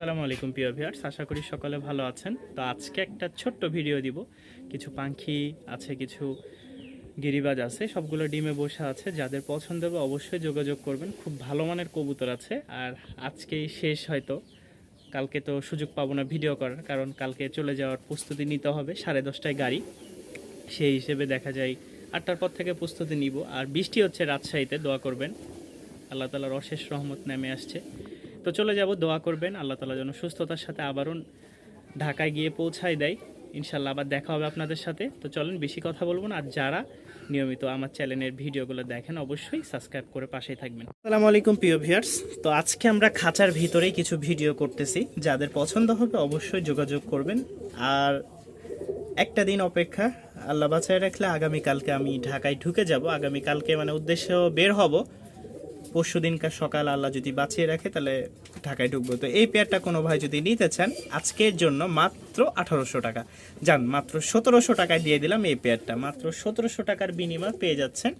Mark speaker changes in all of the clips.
Speaker 1: আসসালামু আলাইকুম, প্রিয় ভিউয়ার্স। আশা করি সকলে ভালো আছেন। তো আজকে একটা ছোট্ট ভিডিও দিব। কিছু পাখি আছে, কিছু গিরিবাজ আছে, সবগুলো ডিমে বসে আছে। যাদের পছন্দ হবে অবশ্যই যোগাযোগ করবেন। খুব ভালো মানের কবুতর আছে। আর আজকেই শেষ হয়তো। কালকে তো সুযোগ পাবো না ভিডিও করার, কারণ কালকে চলে যাওয়ার প্রস্তুতি নিতে হবে। সাড়ে দশটায় গাড়ি। সেই হিসেবে দেখা যায় আটটার পর থেকে প্রস্তুতি নিব। আর বৃষ্টি হচ্ছে রাজশাহীতে, দোয়া করবেন। আল্লাহ তালার অশেষ রহমত নেমে আসছে। তো চলে যাব, দোয়া করবেন। আল্লাহ তালা যেন সুস্থতার সাথে আবারও ঢাকায় গিয়ে পৌঁছায় দেয়। ইনশাল্লাহ আবার দেখা হবে আপনাদের সাথে। তো চলেন, বেশি কথা বলব না। আর যারা নিয়মিত আমার চ্যানেলের ভিডিওগুলো দেখেন, অবশ্যই সাবস্ক্রাইব করে পাশেই থাকবেন। আসসালামু আলাইকুম, প্রিয় ভিউয়ার্স। তো আজকে আমরা খাঁচার ভিতরেই কিছু ভিডিও করতেছি। যাদের পছন্দ হবে অবশ্যই যোগাযোগ করবেন। আর একটা দিন অপেক্ষা, আল্লাহ বাঁচায় রাখলে আগামীকালকে আমি ঢাকায় ঢুকে যাব। আগামীকালকে মানে উদ্দেশ্য বের হব। পরশু দিনকার সকাল আল্লাহ যদি বাঁচিয়ে রাখে, তাহলে ঢাকায় ঢুকবো। তো এই পেয়ারটা কোনো ভাই যদি নিতে চান, আজকের জন্য মাত্র আঠারোশো টাকা। যান, মাত্র সতেরোশো টাকায় দিয়ে দিলাম এই পেয়ারটা। মাত্র সতেরোশো টাকার বিনিময় পেয়ে যাচ্ছেন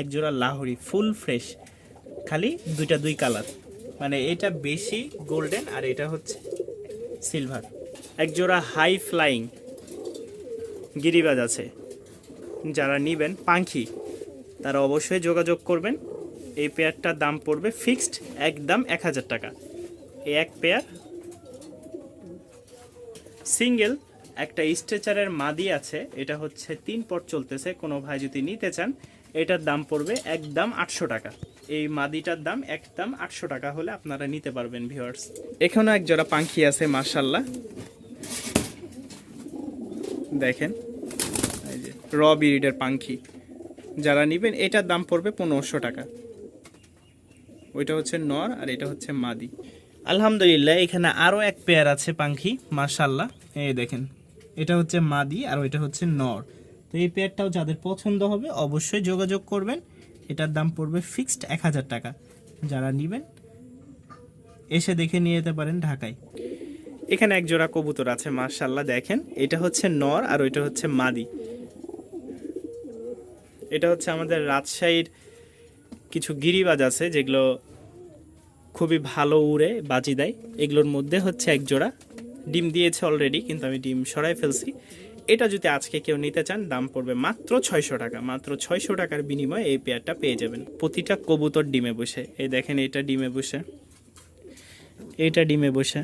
Speaker 1: একজোড়া লাহোরি ফুল ফ্রেশ, খালি দুইটা দুই কালার। মানে এটা বেশি গোল্ডেন আর এটা হচ্ছে সিলভার। একজোড়া হাই ফ্লাইং গিরিবাজ আছে। যারা নিবেন, পাখি, তারা অবশ্যই যোগাযোগ করবেন। এই পেয়ারটার দাম পড়বে ফিক্সড একদম এক হাজার টাকা। এই এক পেয়ার সিঙ্গেল, একটা স্ট্রেচারের মাদি আছে, এটা হচ্ছে তিন পট চলতেছে, কোনো ভাই যদি নিতে চান, এটার দাম পড়বে একদম আটশো টাকা। এই মাদিটার দাম একদম আটশো টাকা হলে আপনারা নিতে পারবেন ভিউয়ার্স এখানেও এক জোড়া পাখি আছে মার্শাল্লাহ দেখেন র বিরিডের পাখি যারা নেবেন, এটার দাম পড়বে পনেরোশো টাকা। ওইটা হচ্ছে নর আর এটা হচ্ছে মাদি। আলহামদুলিল্লাহ, এখানে আরও এক পেয়ার আছে পাখি মাশাল্লাহ এই দেখেন, এটা হচ্ছে মাদি আর ওইটা হচ্ছে নর। তো এই পেয়ারটাও যাদের পছন্দ হবে অবশ্যই যোগাযোগ করবেন। এটার দাম পড়বে ফিক্সড এক হাজার টাকা। যারা নেবেন, এসে দেখে নিয়ে যেতে পারেন ঢাকায়। এখানে এক জোড়া কবুতর আছে মার্শাল্লাহ দেখেন। এটা হচ্ছে নর আর ওইটা হচ্ছে মাদি। এটা হচ্ছে আমাদের রাজশাহীর কিছু গিরিবাজ আছে যেগুলো খুবই ভালো উড়ে, বাজি দেয়। এগুলোর মধ্যে হচ্ছে এক জোড়া। ডিম দিয়েছে অলরেডি কিন্তু আমি ডিম সরাই ফেলছি। এটা যদি আজকে কেউ নিতে চান, দাম পড়বে মাত্র ছয়শো টাকা। মাত্র ছয়শো টাকার বিনিময়ে এই পেয়ারটা পেয়ে যাবেন। প্রতিটা কবুতর ডিমে বসে। এই দেখেন, এটা ডিমে বসে। এটা ডিমে বসে।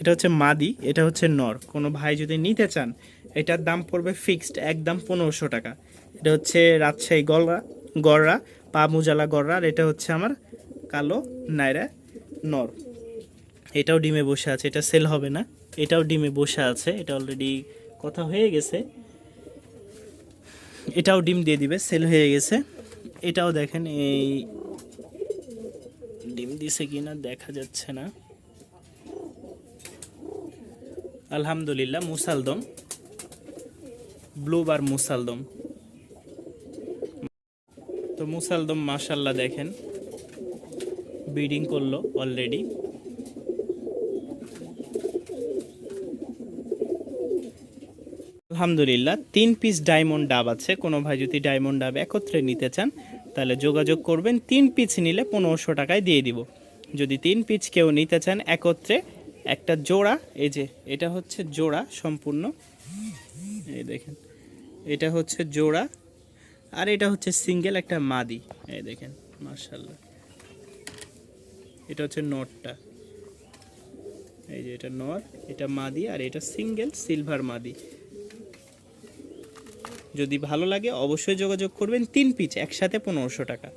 Speaker 1: এটা হচ্ছে মাদি, এটা হচ্ছে নর। কোনো ভাই যদি নিতে চান, এটার দাম পড়বে ফিক্সড একদম পনেরোশো টাকা। এটা হচ্ছে রাজশাহী গলরা গড়রা পা মুজালা গড়রা আর এটা হচ্ছে আমার কালো নাইরা নর। এটাও ডিমে বসে আছে, এটা সেল হবে না। এটাও ডিমে বসে আছে, এটা অলরেডি কথা হয়ে গেছে। এটাও ডিম দিয়ে দিবে সেল হয়ে গেছে। এটাও দেখেন এই ডিম দিছে কি না দেখা যাচ্ছে না। আলহামদুলিল্লাহ মুসালদম ব্লু বার মুসালদম মুসালদম মাশাল্লাহ দেখেন। ব্রিডিং করল অলরেডি আলহামদুলিল্লাহ, তিন পিস ডায়মন্ড ডাব আছে। কোনো ভাই যদি ডায়মন্ড ডাব একত্রে নিতে চান, তাহলে যোগাযোগ করবেন। তিন পিস নিলে পনেরোশো টাকায় দিয়ে দিব। যদি তিন পিস কেউ নিতে চান একত্রে, একটা জোড়া, এই যে, এটা হচ্ছে জোড়া সম্পূর্ণ। এই দেখেন, এটা হচ্ছে জোড়া। আর এটা হচ্ছে সিঙ্গেল একটা মাদি। এই দেখেন মার্শাল্লাহ এটা হচ্ছে নটটা। এই যে এটা নর এটা মাদি আর এটা সিঙ্গেল সিলভার মাদি। যদি ভালো লাগে অবশ্যই যোগাযোগ করবেন তিন পিচ, একসাথে পনেরোশো টাকা।